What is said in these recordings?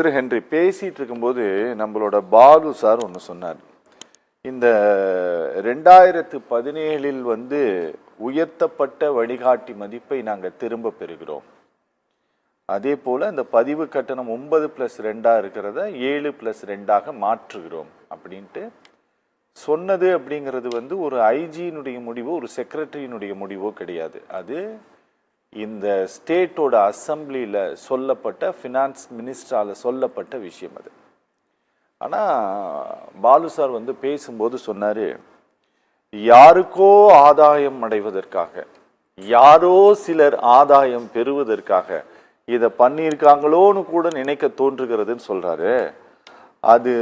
திரு Henry பேசிகிட்டு இருக்கும்போது நம்மளோட பாலு சார் ஒன்று சொன்னார். இந்த ரெண்டாயிரத்து பதினேழில் வந்து உயர்த்தப்பட்ட வழிகாட்டி மதிப்பை நாங்கள் திரும்ப பெறுகிறோம். அதே போல் அந்த பதிவு கட்டணம் ஒன்பது ப்ளஸ் ரெண்டாக இருக்கிறத ஏழு ப்ளஸ் ரெண்டாக மாற்றுகிறோம் அப்படின்ட்டு சொன்னது அப்படிங்கிறது வந்து ஒரு ஐஜியினுடைய முடிவோ ஒரு செக்ரட்டரியினுடைய முடிவோ கிடையாது. அது இந்த ஸ்டேட்டோட அசம்பிளியில் சொல்லப்பட்ட ஃபினான்ஸ் மினிஸ்டரால் சொல்லப்பட்ட விஷயம் அது. ஆனால் பாலு சார் வந்து பேசும்போது சொன்னார் யாருக்கோ ஆதாயம் அடைவதற்காக யாரோ சிலர் ஆதாயம் பெறுவதற்காக இதை பண்ணியிருக்காங்களோன்னு கூட நினைக்க தோன்றுகிறதுன்னு சொல்கிறாரு அது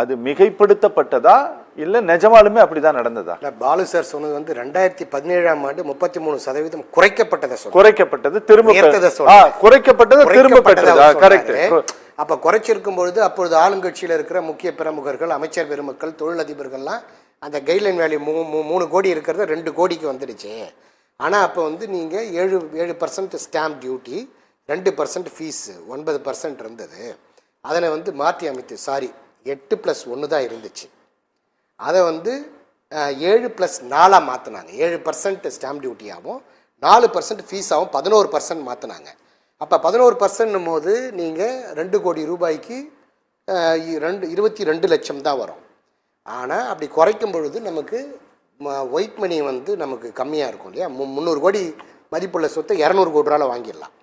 அது மிகைப்படுத்தப்பட்டதா? இல்லை நிஜமாலுமே அப்படிதான் நடந்ததா இல்ல, பாலு சார் சொன்னது வந்து ரெண்டாயிரத்தி பதினேழாம் ஆண்டு முப்பத்தி மூணு சதவீதம் குறைக்கப்பட்டதை. குறைக்கப்பட்டது திரும்ப. குறைக்கப்பட்டது திரும்ப பெற்றது கரெக்ட். அப்ப குறைச்சிருக்கும் பொழுது அப்பொழுது ஆளுங்கட்சியில் இருக்கிற முக்கிய பிரமுகர்கள் அமைச்சர் பெருமக்கள் தொழிலதிபர்கள்லாம் அந்த கைட்லைன் வேல்யூ மூ- மூணு கோடி இருக்கிறது ரெண்டு கோடிக்கு வந்துடுச்சு ஆனால் அப்போ வந்து நீங்கள் ஏழு ஏழு பர்சன்ட் ஸ்டாம்ப் டியூட்டி ரெண்டு பர்சன்ட் ஃபீஸு ஒன்பது பர்சன்ட் இருந்தது அதனை வந்து மாற்றி அமைத்து சாரி எட்டு ப்ளஸ் ஒன்று தான் இருந்துச்சு அதை வந்து ஏழு ப்ளஸ் நாலாக மாற்றினாங்க ஏழு பர்சன்ட் ஸ்டாம்ப் டியூட்டியாகவும் நாலு பர்சன்ட் ஃபீஸாகவும் பதினோரு பர்சன்ட் மாற்றினாங்க அப்போ பதினோரு பர்சன்ட்னும் போது நீங்கள் ரெண்டு கோடி ரூபாய்க்கு ரெண்டு இருபத்தி ரெண்டு லட்சம் தான் வரும். ஆனால் அப்படி குறைக்கும் பொழுது நமக்கு ஒயிட் மணி வந்து நமக்கு கம்மியாக இருக்கும் இல்லையா? மு முந்நூறு கோடி மதிப்புள்ள சொத்தை இரநூறு கோடி ரூபாவில் வாங்கிடலாம்.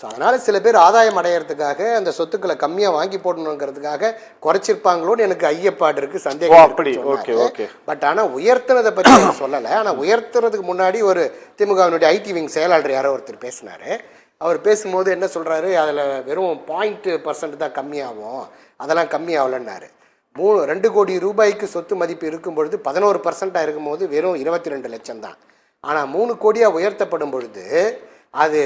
ஸோ அதனால் சில பேர் ஆதாயம் அடையிறதுக்காக அந்த சொத்துக்களை கம்மியாக வாங்கி போடணுங்கிறதுக்காக குறைச்சிருப்பாங்களோன்னு எனக்கு ஐயப்பாடு இருக்குது சந்தேகம் அப்படி. ஓகே. ஓகே. பட் ஆனால் உயர்த்தினதை பற்றி நான் சொல்லலை ஆனால் உயர்த்துறதுக்கு முன்னாடி ஒரு திமுகவினுடைய ஐடி விங் செயலாளர் யாரோ ஒருத்தர் பேசினார் அவர் பேசும்போது என்ன சொல்கிறாரு அதில் வெறும் பாயிண்ட் பர்சன்ட் தான் கம்மியாகும் அதெல்லாம் கம்மியாகலன்னாரு மூணு ரெண்டு கோடி ரூபாய்க்கு சொத்து மதிப்பு இருக்கும் பொழுது பதினோரு பர்சண்ட்டாக இருக்கும்போது வெறும் இருபத்தி ரெண்டு லட்சம் தான் ஆனால் மூணு கோடியாக உயர்த்தப்படும் பொழுது அது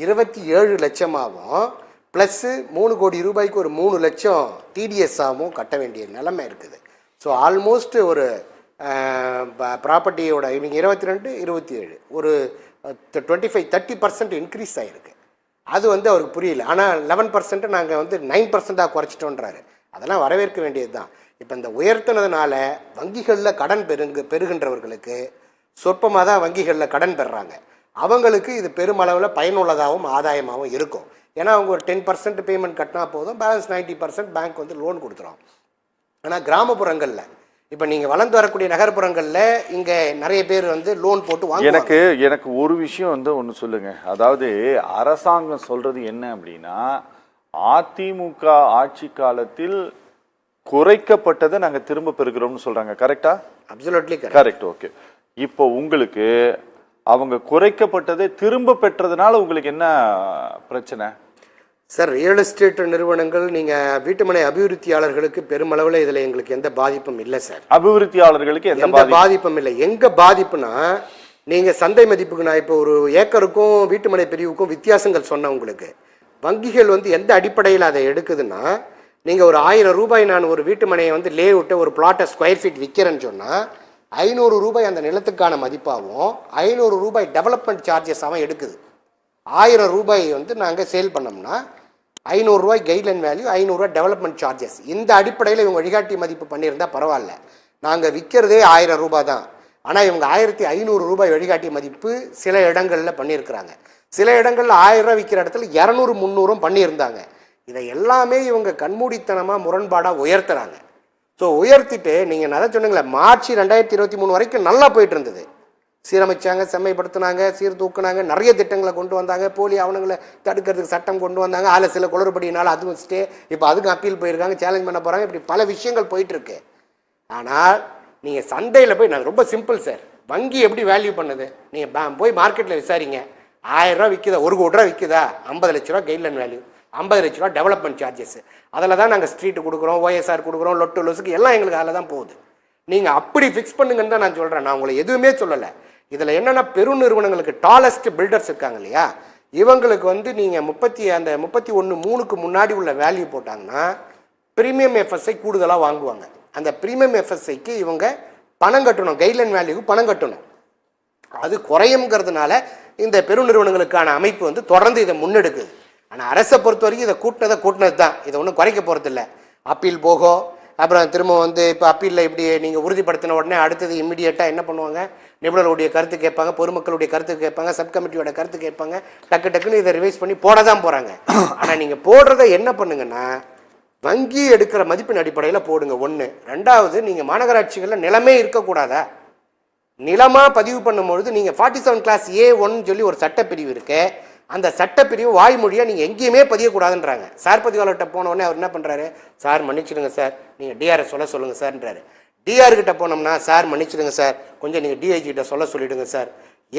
இருபத்தி ஏழு லட்சமாகவும் ப்ளஸ்ஸு மூணு கோடி ரூபாய்க்கு ஒரு மூணு லட்சம் டிடிஎஸ்ஸாகவும் கட்ட வேண்டிய நிலைமை இருக்குது. ஸோ ஆல்மோஸ்ட் ஒரு ப்ராப்பர்ட்டியோட இவங்க இருபத்தி ரெண்டு இருபத்தி ஏழு ஒரு twenty five thirty percent increase ஆகிருக்கு அது வந்து அவருக்கு புரியல. ஆனால் லெவன் பர்சன்ட்டு நாங்கள் வந்து நைன் பர்சண்ட்டாக குறைச்சிட்டோன்றாரு. அதெல்லாம் வரவேற்க வேண்டியது தான் இப்போ இந்த உயர்த்தினதுனால வங்கிகளில் கடன் பெருங்கு பெறுகின்றவர்களுக்கு சொற்பமாக தான் வங்கிகளில் கடன் பெறுறாங்க. அவங்களுக்கு இது பெருமளவில் பயனுள்ளதாகவும் ஆதாயமாகவும் இருக்கும். ஏன்னா அவங்க ஒரு டென் பர்சன்ட் பேமெண்ட் கட்டினா போதும் பேலன்ஸ் நைன்ட்டி பர்சன்ட் பேங்க் வந்து லோன் கொடுத்துரும். ஆனால் கிராமப்புறங்களில் இப்போ நீங்கள் வளர்ந்து வரக்கூடிய நகர்ப்புறங்களில் இங்கே நிறைய பேர் வந்து லோன் போட்டு வாங்குவாங்க. எனக்கு எனக்கு ஒரு விஷயம் வந்து ஒன்று சொல்லுங்க. அதாவது அரசாங்கம் சொல்றது என்ன அப்படின்னா அதிமுக ஆட்சி காலத்தில் குறைக்கப்பட்டதை நாங்க திரும்ப பெறுகிறோம்னு சொல்றாங்க. கரெக்டா அப்சல்யூட்லி கரெக்ட் கரெக்ட் ஓகே இப்போ உங்களுக்கு அவங்க குறைக்கப்பட்டதை திரும்ப பெற்றதுனால உங்களுக்கு என்ன பிரச்சனை? சார் ரியல் எஸ்டேட் நிறுவனங்கள் நீங்கள் வீட்டுமனை அபிவிருத்தியாளர்களுக்கு பெருமளவில் இதில் எங்களுக்கு எந்த பாதிப்பும் இல்லை சார் அபிவிருத்தியாளர்களுக்கு எந்த எந்த பாதி பாதிப்பும் இல்லை. எங்க பாதிப்புனா நீங்க சந்தை மதிப்புக்கு நான் இப்போ ஒரு ஏக்கருக்கும் வீட்டுமனை பிரிவுக்கும் வித்தியாசங்கள் சொன்னேன் உங்களுக்கு. வங்கிகள் வந்து எந்த அடிப்படையில் அதை எடுக்குதுன்னா நீங்கள் ஒரு ஆயிரம் ரூபாய் நான் ஒரு வீட்டுமனையை வந்து லே விட்டு ஒரு பிளாட்டை ஸ்கொயர் ஃபீட் விற்கிறேன்னு சொன்னால் ஐநூறு ரூபாய் அந்த நிலத்துக்கான மதிப்பாகவும் ஐநூறு ரூபாய் டெவலப்மெண்ட் சார்ஜஸாகவும் எடுக்குது. ஆயிரம் ரூபாய் வந்து நாங்கள் சேல் பண்ணோம்னா ஐநூறுரூவாய் கைட்லைன் வேல்யூ ஐநூறுரூவா டெவலப்மெண்ட் சார்ஜஸ் இந்த அடிப்படையில் இவங்க வழிகாட்டி மதிப்பு பண்ணியிருந்தால் பரவாயில்ல. நாங்கள் விற்கிறதே ஆயிரம் ரூபாய் தான். ஆனால் இவங்க ஆயிரத்தி ஐநூறு ரூபாய் வழிகாட்டி மதிப்பு சில இடங்களில் பண்ணியிருக்கிறாங்க. சில இடங்களில் ஆயிரம் விற்கிற இடத்துல இரநூறு முந்நூறும் பண்ணியிருந்தாங்க. இதை எல்லாமே இவங்க கண்மூடித்தனமாக முரண்பாடாக உயர்த்துறாங்க. ஸோ உயர்த்திட்டு நீங்கள் நல்லா சொன்னீங்களே மார்ச் ரெண்டாயிரத்தி இருபத்தி மூணு வரைக்கும் நல்லா போயிட்டு இருந்தது. சீரமைச்சாங்க செம்மைப்படுத்தினாங்க சீர்தூக்குனாங்க நிறைய திட்டங்களை கொண்டு வந்தாங்க போலி அவனுங்களை தடுக்கிறதுக்கு சட்டம் கொண்டு வந்தாங்க அதில் சில குளறுபடினால அதுவும் ஸ்டே இப்போ அதுக்கும் அப்பீல் போயிருக்காங்க சேலஞ்ச் பண்ண போகிறாங்க இப்படி பல விஷயங்கள் போயிட்டுருக்கு ஆனால் நீங்கள் சந்தையில் போய் நான் ரொம்ப சிம்பிள் சார் வங்கி எப்படி வேல்யூ பண்ணுது? நீங்கள் போய் மார்க்கெட்டில் விசாரிங்க. ஆயிரம் ரூபா விற்குதா ஒரு கோடி ரூபா விற்குதா ஐம்பது லட்ச ரூபா கைட்லைன் வேல்யூ ஐம்பது லட்ச ரூபா டெவலப்மெண்ட் சார்ஜஸ் அதில் தான் நாங்கள் ஸ்ட்ரீட்டு கொடுக்குறோம் ஓஎஸ்ஆர் கொடுக்குறோம் லொட்டு லொசுக்கு எல்லாம் எங்களுக்கு அதில் தான் போகுது. நீங்கள் அப்படி ஃபிக்ஸ் பண்ணுங்கன்னு தான் நான் சொல்கிறேன் நான் உங்களை எதுவுமே சொல்லலை. இதில் என்னென்னா பெரு நிறுவனங்களுக்கு டாலஸ்ட் பில்டர்ஸ் இருக்காங்க இல்லையா? இவங்களுக்கு வந்து நீங்கள் முப்பத்தி அந்த முப்பத்தி ஒன்று மூணுக்கு முன்னாடி உள்ள வேல்யூ போட்டாங்கன்னா ப்ரீமியம் எஃப்எஸ்ஐ கூடுதலாக வாங்குவாங்க. அந்த ப்ரீமியம் எஃப்எஸ்ஐக்கு இவங்க பணம் கட்டணும். கைட்லைன் வேல்யூக்கு பணம் கட்டணும். அது குறையுங்கிறதுனால இந்த பெருநிறுவனங்களுக்கான அமைப்பு வந்து தொடர்ந்து இதை முன்னெடுக்குது. ஆனால் அரசை பொறுத்த வரைக்கும் இதை கூட்டினதை கூட்டினது தான் இதை ஒன்றும் குறைக்க போகிறதில்ல அப்பீல் போகோ அப்புறம் திரும்ப வந்து இப்போ அப்பீலில் இப்படி நீங்கள் உறுதிப்படுத்தின உடனே அடுத்தது இம்மிடியேட்டாக என்ன பண்ணுவாங்க? நிபுணர்களுடைய கருத்து கேட்பாங்க பொதுமக்களுடைய கருத்து கேட்பாங்க சப் கமிட்டியோட கருத்து கேட்பாங்க. டக்கு டக்குன்னு இதை ரிவைஸ் பண்ணி போட தான் போகிறாங்க ஆனால் நீங்கள் போடுறத என்ன பண்ணுங்கன்னா வங்கி எடுக்கிற மதிப்பின் அடிப்படையில் போடுங்க. ஒன்று ரெண்டாவது நீங்கள் மாநகராட்சிகளில் நிலமே இருக்கக்கூடாதா? நிலமாக பதிவு பண்ணும்பொழுது நீங்கள் ஃபார்ட்டி செவன் கிளாஸ் ஏ ஒன்னு சொல்லி ஒரு சட்டப்பிரிவு இருக்குது அந்த சட்டப்பிரிவு வாய்மொழியாக நீங்கள் எங்கேயுமே பதியக்கூடாதுன்றாங்க. சார் பதிவாளர்கிட்ட போனோடனே அவர் என்ன பண்ணுறாரு சார் மன்னிச்சிடுங்க சார். நீங்கள் டிஆர்எஸ் சொல்ல சொல்லுங்கள் சார்ன்றாரு. டிஆர்கிட்ட போனோம்னா சார் மன்னிச்சிடுங்க சார். கொஞ்சம் நீங்கள் டிஐஜி கிட்ட சொல்ல சொல்லிவிடுங்க சார்.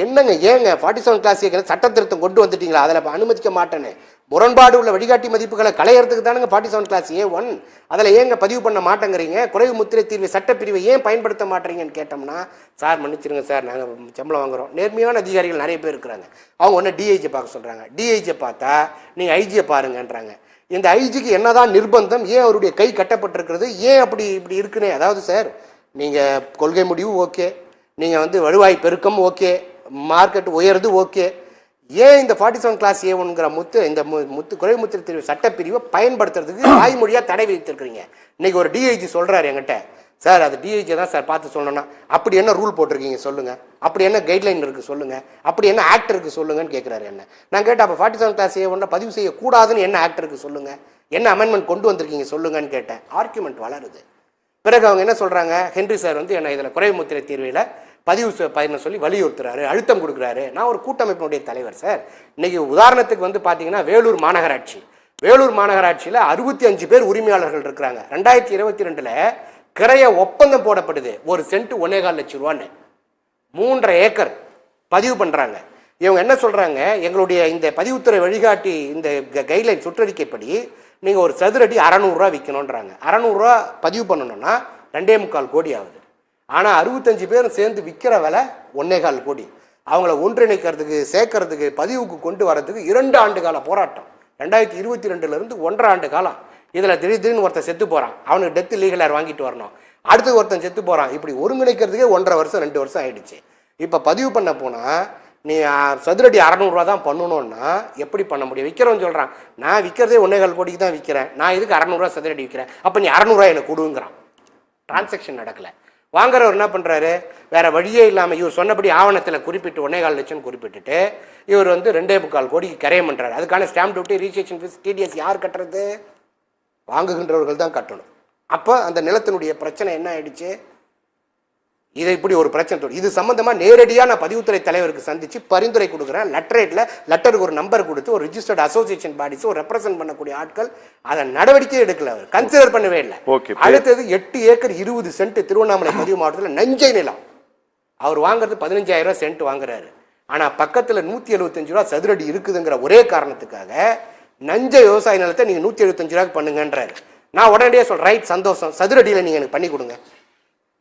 என்னங்க ஏங்க? ஃபார்ட்டி செவன் கிளாஸ் ஏற்கனவே சட்ட திருத்தம் கொண்டு வந்துட்டீங்களா? அதில் அனுமதிக்க மாட்டேன்னு. முரண்பாடு உள்ள வழிகாட்டி மதிப்புகளை களையறதுக்கு தானுங்க forty seven clause A one அதில் ஏங்க பதிவு பண்ண மாட்டேங்கிறீங்க? குறைவு முத்திரை தீர்வு சட்டப்பிரிவை ஏன் பயன்படுத்த மாட்டேறீங்கன்னு கேட்டோம்னா சார் மன்னிச்சிருங்க சார் நாங்கள் சம்பளம் வாங்குறோம். நேர்மையான அதிகாரிகள் நிறைய பேர் இருக்கிறாங்க. அவங்க ஒன்று டிஐஜி பார்க்க சொல்கிறாங்க டிஐஜியை பார்த்தா நீங்கள் ஐஜியை பாருங்கன்றாங்க. இந்த ஐஜிக்கு என்னதான் நிர்பந்தம் ஏன் அவருடைய கை கட்டப்பட்டிருக்கிறது ஏன் அப்படி இப்படி இருக்குன்னு? அதாவது சார் நீங்கள் கொள்கை முடிவு ஓகே நீங்கள் வந்து வருவாய் பெருக்கம் ஓகே மார்க்கெட் உயருது ஓகே ஏன் இந்த ஃபார்ட்டி செவன் கிளாஸ் ஏ ஒன்கிற முத்து இந்த மு- முத்து குறை முத்திரை தெரிவு சட்டப்பிரிவை பயன்படுத்துறதுக்கு வாய்மொழியாக தடை விதித்திருக்கிறீங்க. இன்னைக்கு ஒரு டிஐஜி சொல்கிறாரு என்கிட்ட. சார் அது டிஐஜி தான் சார் பார்த்து சொல்லணும்னா அப்படி என்ன ரூல் போட்டிருக்கீங்க சொல்லுங்கள் அப்படி என்ன கைட்லைன் இருக்குது சொல்லுங்கள் அப்படி என்ன ஆக்ட் இருக்குது சொல்லுங்கன்னு கேட்குறாரு என்ன. நான் கேட்டேன் அப்போ ஃபார்ட்டி செவன் கிளாஸ் ஏ ஒன்றை பதிவு செய்யக்கூடாதுன்னு என்ன ஆக்ட் இருக்குது சொல்லுங்கள் என்ன அமெண்ட்மெண்ட் கொண்டு வந்திருக்கீங்க சொல்லுங்கன்னு கேட்டேன். ஆர்குமெண்ட் வளருது. பிறகு அவங்க என்ன சொல்கிறாங்க ஹென்றி சார் வந்து என்ன இதில் குறைமுத்திரை தீர்வையில் பதிவு செ- சொல்லி வலியுறுத்துறாரு அழுத்தம் கொடுக்குறாரு. நான் ஒரு கூட்டமைப்பினுடைய தலைவர் சார். இன்னைக்கு உதாரணத்துக்கு வந்து பார்த்தீங்கன்னா வேலூர் மாநகராட்சி. வேலூர் மாநகராட்சியில் அறுபத்தி அஞ்சு பேர் உரிமையாளர்கள் இருக்கிறாங்க. ரெண்டாயிரத்தி இருபத்தி ரெண்டில் கிரைய ஒப்பந்தம் போடப்படுது. ஒரு சென்ட் ஒன்னேகால் லட்சம் ரூபான்னு. மூன்றரை ஏக்கர் பதிவு பண்ணுறாங்க இவங்க என்ன சொல்கிறாங்க எங்களுடைய இந்த பதிவுத்துறை வழிகாட்டி இந்த கைட்லைன் சுற்றறிக்கைப்படி நீங்கள் ஒரு சதுரடி அறநூறுரூவா விற்கணுன்றாங்க அறநூறுரூவா பதிவு பண்ணணும்னா ரெண்டே முக்கால் கோடி ஆகுது. ஆனால் அறுபத்தஞ்சு பேரும் சேர்ந்து விற்கிற விலை ஒன்னே கால் கோடி. அவங்கள ஒன்றிணைக்கிறதுக்கு சேர்க்கறதுக்கு பதிவுக்கு கொண்டு வரதுக்கு இரண்டு ஆண்டு கால போராட்டம். ரெண்டாயிரத்தி இருபத்தி ரெண்டுலேருந்து ஒன்றரை ஆண்டு காலம். இதில் திடீர் திடீர்னு ஒருத்தன் செத்து போகிறான் அவனுக்கு டெத்து லீகலார் வாங்கிட்டு வரணும். அடுத்து ஒருத்தன் செத்து போகிறான் இப்படி ஒருங்கிணைக்கிறதுக்கே ஒன்றரை வருஷம் ரெண்டு வருஷம் ஆயிடுச்சு. இப்போ பதிவு பண்ண போனால் நீ சதுரடி அறநூறுவா தான் பண்ணணும்னா எப்படி பண்ண முடியும்? விற்கிறவன் சொல்கிறான் நான் விற்கிறதே ஒன்னேகால் கோடிக்கு தான் விற்கிறேன் நான் இதுக்கு அறநூறுவா சதுரடி விற்கிறேன் அப்போ நீ அறநூறுவா எனக்கு கொடுங்கிறான். டிரான்சாக்ஷன் நடக்கல. வாங்குறவர் என்ன பண்ணுறாரு வேற வழியே இல்லாமல் இவர் சொன்னபடி ஆவணத்தில் குறிப்பிட்டு ஒன்னே கால் லட்சம் குறிப்பிட்டுட்டு இவர் வந்து ரெண்டே முக்கால் கோடிக்கு கரையம் பண்ணுறாரு அதுக்கான stamp duty registration fees TDS யார் கட்டுறது? வாங்குகின்றவர்கள் தான் கட்டணும். அப்போ அந்த நிலத்தினுடைய பிரச்சனை என்ன ஆயிடுச்சு? இதை இப்படி ஒரு பிரச்சனை இது சம்பந்தமா நேரடியாக நான் பதிவுத்துறை தலைவருக்கு சந்திச்சு பரிந்துரை கொடுக்குறேன். லெட்டரேட்ல லெட்டருக்கு ஒரு நம்பர் கொடுத்து ஒரு ரிஜிஸ்டர்ட் அசோசியேஷன் பாடிஸ் ஒரு ரெப்ரசென்ட் பண்ணக்கூடிய ஆட்கள் அதை நடவடிக்கை எடுக்கல அவர். கன்சிடர் பண்ணவே இல்லை. Okay. அடுத்தது எட்டு ஏக்கர் இருபது சென்ட் திருவண்ணாமலை பதிவு மாவட்டத்தில் நஞ்சை நிலம். அவர் வாங்குறது பதினஞ்சாயிரம் ரூபாய் சென்ட் வாங்குறாரு. ஆனா பக்கத்துல நூத்தி எழுபத்தஞ்சு ரூபா சதுரடி இருக்குதுங்கிற ஒரே காரணத்துக்காக நஞ்சை விவசாய நிலத்தை நீங்க நூத்தி எழுபத்தஞ்சு ரூபாய்க்கு பண்ணுங்கன்றாரு. நான் உடனடியே சொல்றேன் ரைட் சந்தோஷம். சதுரடியில நீங்க எனக்கு பண்ணி கொடுங்க.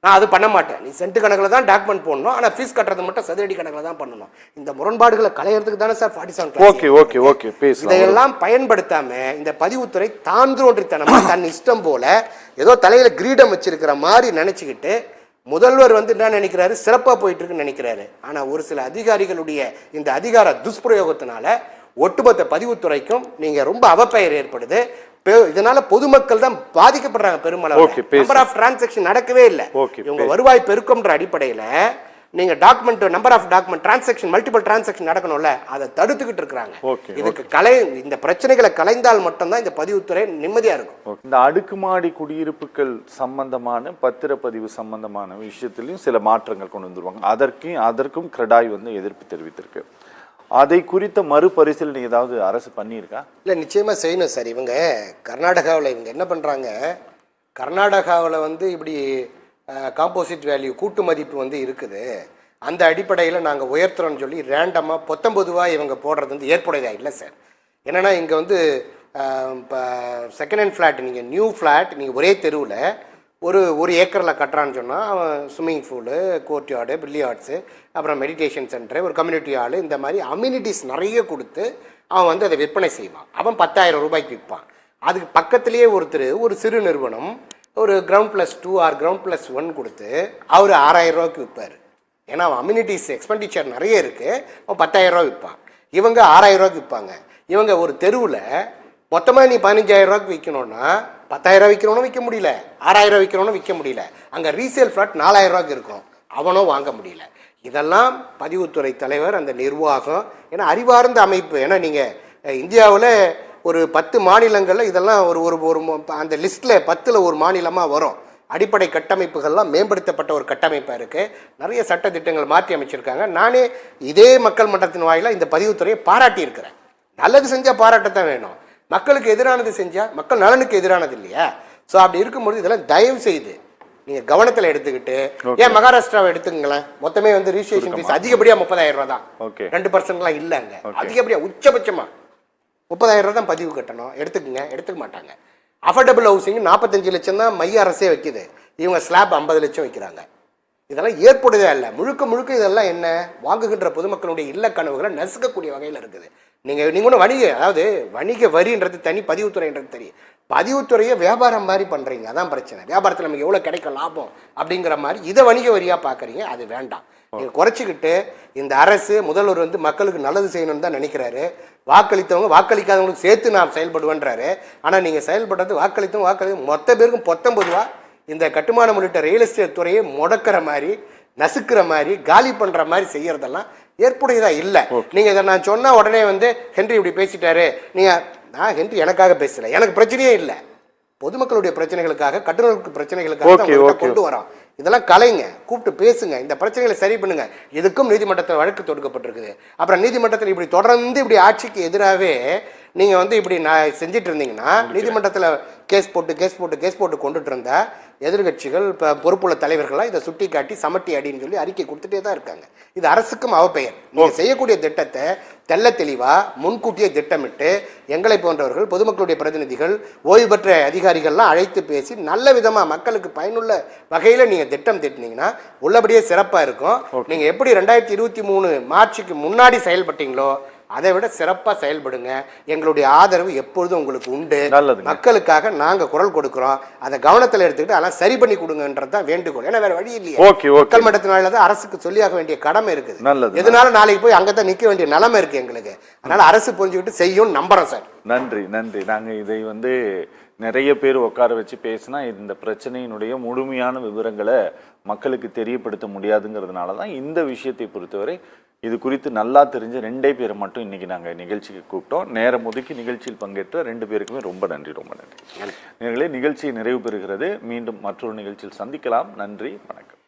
நான் அது பண்ண மாட்டேன். நீ சென்ட் கணக்கில் தான் டாக்குமெண்ட் போடணும். ஆனால் ஃபீஸ் கட்டுறது மட்டும் சதுரடி கணக்கில் தான் பண்ணணும். இந்த முரண்பாடுகளை களையறதுக்கு தானே sir forty seven okay okay okay இதையெல்லாம் பயன்படுத்தாம இந்த பதிவுத்துறை தான்றோன்றித்தனமா தன் இஷ்டம் போல ஏதோ தலையில கிரீடம் வச்சிருக்கிற மாதிரி நினைச்சுக்கிட்டு முதல்வர் வந்து என்ன நினைக்கிறாரு? சிறப்பா போயிட்டு இருக்குன்னு நினைக்கிறாரு. ஆனா ஒரு சில அதிகாரிகளுடைய இந்த அதிகார துஷ்பிரயோகத்தினால ஒட்டுமொத்த பதிவுத்துறைக்கும் நீங்க ரொம்ப அவப்பெயர் ஏற்படுது. இதனால பொதுமக்கள் தான் பாதிக்கப்படுறாங்க பெருமளவு. நம்பர் ஆஃப் டிரான்சாக்ஷன் நடக்கவே இல்லை. இவங்க வருவாய் பெருக்கம்ன்ற அடிப்படையில நீங்க document number of document transaction multiple transaction நடக்கணும்ல அதை தடுத்துக்கிட்டு இருக்கிறாங்க. இதுக்கு கலை இந்த பிரச்சனைகளை கலைந்தால் மட்டும்தான் இந்த பதிவுத்துறை நிம்மதியா இருக்கும். இந்த அடுக்குமாடி குடியிருப்புகள் சம்பந்தமான பத்திரப்பதிவு சம்பந்தமான விஷயத்திலையும் சில மாற்றங்கள் கொண்டு வந்துருவாங்க. அதற்கும் அதற்கும் கிரடாய் வந்து எதிர்ப்பு தெரிவித்திருக்கு. அதை குறித்த மறுபரிசீலனை ஏதாவது அரசு பண்ணியிருக்கா? இல்லை நிச்சயமாக செய்யணும் சார். இவங்க கர்நாடகாவில் இவங்க என்ன பண்ணுறாங்க? கர்நாடகாவில் வந்து இப்படி காம்போசிட் வேல்யூ கூட்டு மதிப்பு வந்து இருக்குது. அந்த அடிப்படையில் நாங்கள் உயர்த்துறோம்னு சொல்லி ரேண்டமாக பொத்தம்பொதுவா இவங்க போடுறது வந்து ஏற்புடையதாக இல்லை சார். என்னென்னா இங்கே வந்து இப்போ செகண்ட் ஹேண்ட் ஃப்ளாட் நீங்கள் நியூ ஃப்ளாட் நீங்கள் ஒரே தெருவில் ஒரு ஒரு ஏக்கரில் கட்டுறான்னு சொன்னால் அவன் swimming pool court yard billiards அப்புறம் மெடிடேஷன் சென்டர் ஒரு கம்யூனிட்டி ஹாலு இந்த மாதிரி அம்யூனிட்டிஸ் நிறைய கொடுத்து அவன் வந்து அதை விற்பனை செய்வான். அவன் பத்தாயிரம் ரூபாய்க்கு விற்பான். அதுக்கு பக்கத்துலேயே ஒருத்தர் ஒரு சிறு நிறுவனம் ஒரு ground plus two or ground plus one கொடுத்து அவர் ஆறாயிரம் ரூபாய்க்கு விற்பார். ஏன்னா அவன் அம்யூனிட்டிஸ் எக்ஸ்பெண்டிச்சர் நிறைய இருக்குது அவன் பத்தாயிரரூவா விற்பான். இவங்க ஆறாயிரம் ரூபாய்க்கு விற்பாங்க. இவங்க ஒரு தெருவில் மொத்தமாக நீ பதினஞ்சாயிரம் ரூபாய்க்கு விற்கணும்னா பத்தாயிரம் விற்கிறவனும் விற்க முடியல. ஆறாயிரம் விற்கிறவனும் விற்க முடியல. அங்கே ரீசேல் ஃப்ளாட் நாலாயிரம் ரூபாய்க்கு இருக்கும். அவனும் வாங்க முடியல. இதெல்லாம் பதிவுத்துறை தலைவர் அந்த நிர்வாகம் ஏன்னா அறிவார்ந்த அமைப்பு. ஏன்னா நீங்கள் இந்தியாவில் ஒரு பத்து மாநிலங்களில் இதெல்லாம் ஒரு ஒரு ஒரு அந்த லிஸ்ட்டில் பத்தில் ஒரு மாநிலமாக வரும். அடிப்படை கட்டமைப்புகள்லாம் மேம்படுத்தப்பட்ட ஒரு கட்டமைப்பாக இருக்குது நிறைய சட்ட திட்டங்கள் மாற்றி அமைச்சிருக்காங்க. நானே இதே மக்கள் மன்றத்தின் வாயிலாக இந்த பதிவுத்துறையை பாராட்டியிருக்கிறேன். நல்லது செஞ்சால் பாராட்டத்தான் வேணும். மக்களுக்கு எதிரானது செஞ்சால் மக்கள் நலனுக்கு எதிரானது இல்லையா? ஸோ அப்படி இருக்கும்பொழுது இதெல்லாம் தயவு செய்து நீங்கள் கவனத்தில் எடுத்துக்கிட்டு ஏன் மகாராஷ்டிராவை எடுத்துங்களேன் மொத்தமே வந்து ரிஜிஸ்ட்ரேஷன் ஃபீஸ் அதிகப்படியாக முப்பதாயிரம் ரூபா தான். ரெண்டு பர்சன்ட்லாம் இல்லைங்க. அதிகப்படியாக உச்சபட்சமாக முப்பதாயிரம் ரூபா தான் பதிவு கட்டணும். எடுத்துக்கங்க. எடுத்துக்க மாட்டாங்க. அஃபோர்டபுள் ஹவுசிங் நாற்பத்தஞ்சு லட்சம் தான் மைய அரசே வைக்குது. இவங்க ஸ்லாப் ஐம்பது லட்சம் வைக்கிறாங்க. இதெல்லாம் ஏற்புடையதே அல்ல முழுக்க முழுக்க இதெல்லாம் என்ன? வாங்குகின்ற பொதுமக்களுடைய இல்ல கனவுகளை நசுக்கக்கூடிய வகையில் இருக்குது. நீங்கள் நீங்கள் ஒன்றும் வணிக அதாவது வணிக வரின்றது தனி பதிவுத்துறைன்றது தனி. பதிவுத்துறையை வியாபாரம் மாதிரி பண்ணுறீங்க அதான் பிரச்சனை. வியாபாரத்தில் நமக்கு எவ்வளோ கிடைக்கும் லாபம் அப்படிங்கிற மாதிரி இதை வணிக வரியாக பார்க்குறீங்க அது வேண்டாம். நீங்கள் குறைச்சிக்கிட்டு இந்த அரசு முதல்வர் வந்து மக்களுக்கு நல்லது செய்யணும்னு தான் நினைக்கிறாரு. வாக்களித்தவங்க வாக்களிக்காதவங்களுக்கு சேர்த்து நான் செயல்படுவேன்றாரு. ஆனால் நீங்கள் செயல்படுறது வாக்களித்தவங்க வாக்களி மொத்த பேருக்கும் பத்தொன்பதுவா இந்த கட்டுமானம் உள்ளிட்ட ரியல் எஸ்டேட் துறையை முடக்கிற மாதிரி நசுக்கிற மாதிரி காலி பண்ணுற மாதிரி செய்கிறதெல்லாம் ஏற்புடையதா இல்லை. நீங்கள் இதை நான் சொன்னால் உடனே வந்து ஹென்றி இப்படி பேசிட்டாரு. நீங்கள் நான் ஹென்றி எனக்காக பேசல. எனக்கு பிரச்சனையே இல்லை. பொதுமக்களுடைய பிரச்சனைகளுக்காக கட்டுநர்களுக்கு பிரச்சனைகளுக்காக. கொண்டு வரோம். இதெல்லாம் கலைங்க. கூப்பிட்டு பேசுங்க. இந்த பிரச்சனைகளை சரி பண்ணுங்க. இதுக்கும் நீதிமன்றத்தில் வழக்கு தொடுக்கப்பட்டிருக்குது. அப்புறம் நீதிமன்றத்தில் இப்படி தொடர்ந்து இப்படி ஆட்சிக்கு எதிராகவே நீங்கள் வந்து இப்படி நான் செஞ்சுட்டு இருந்தீங்கன்னா நீதிமன்றத்தில் கேஸ் போட்டு கேஸ் போட்டு கேஸ் போட்டு கொண்டுட்டு இருந்தா எதிர்கட்சிகள் இப்போ பொறுப்புள்ள தலைவர்கள்லாம் இதை சுட்டி காட்டி சமட்டி அடின்னு சொல்லி அறிக்கை கொடுத்துட்டே தான் இருக்காங்க. இது அரசுக்கும் அவப்பெயர். நீங்கள் செய்யக்கூடிய திட்டத்தை தெள்ள தெளிவா முன்கூட்டியே திட்டமிட்டு எங்களை போன்றவர்கள் பொதுமக்களுடைய பிரதிநிதிகள் ஓய்வு பெற்ற அதிகாரிகள்லாம் அழைத்து பேசி நல்ல விதமாக மக்களுக்கு பயனுள்ள வகையில் நீங்கள் திட்டம் திட்டினீங்கன்னா உள்ளபடியே சிறப்பாக இருக்கும். நீங்கள் எப்படி ரெண்டாயிரத்தி இருபத்தி மூணு மார்ச்சுக்கு முன்னாடி செயல்பட்டீங்களோ அதை விட சிறப்பாக செயல்படுங்க. எங்களுடைய ஆதரவு எப்பொழுதும் உங்களுக்கு உண்டு. நல்லதுங்க. மக்களுக்காக நாங்கள் குரல் கொடுக்குறோம். அதை கவனத்தில் எடுத்துக்கிட்டு அதெல்லாம் சரி பண்ணி கொடுங்கன்றது தான் வேண்டுகோள். ஏன்னா வேற வழி இல்லையே. மக்கள் மன்றத்தினால தான் அரசுக்கு சொல்லியாக வேண்டிய கடமை இருக்குது. நல்லது. எதனால நாளைக்கு போய் அங்கே தான் நிற்க வேண்டிய நிலைமை இருக்கு எங்களுக்கு? அதனால அரசு புரிஞ்சுக்கிட்டு செய்யும் நம்புறோம் சார். நன்றி நன்றி. நாங்கள் இதை வந்து நிறைய பேர் உட்கார வச்சு பேசினா இந்த பிரச்சனையினுடைய முழுமையான விவரங்களை மக்களுக்கு தெரியப்படுத்த முடியாதுங்கிறதுனால தான் இந்த விஷயத்தை பொறுத்தவரை இது குறித்து நல்லா தெரிஞ்ச ரெண்டே பேரை மட்டும் இன்னைக்கு நாங்கள் நிகழ்ச்சிக்கு கூப்பிட்டோம். நேரம் ஒதுக்கி நிகழ்ச்சியில் பங்கேற்ற ரெண்டு பேருக்குமே ரொம்ப நன்றி ரொம்ப நன்றி. நேர்களே நிகழ்ச்சி நிறைவு பெறுகிறது. மீண்டும் மற்றொரு நிகழ்ச்சியில் சந்திக்கலாம். நன்றி வணக்கம்.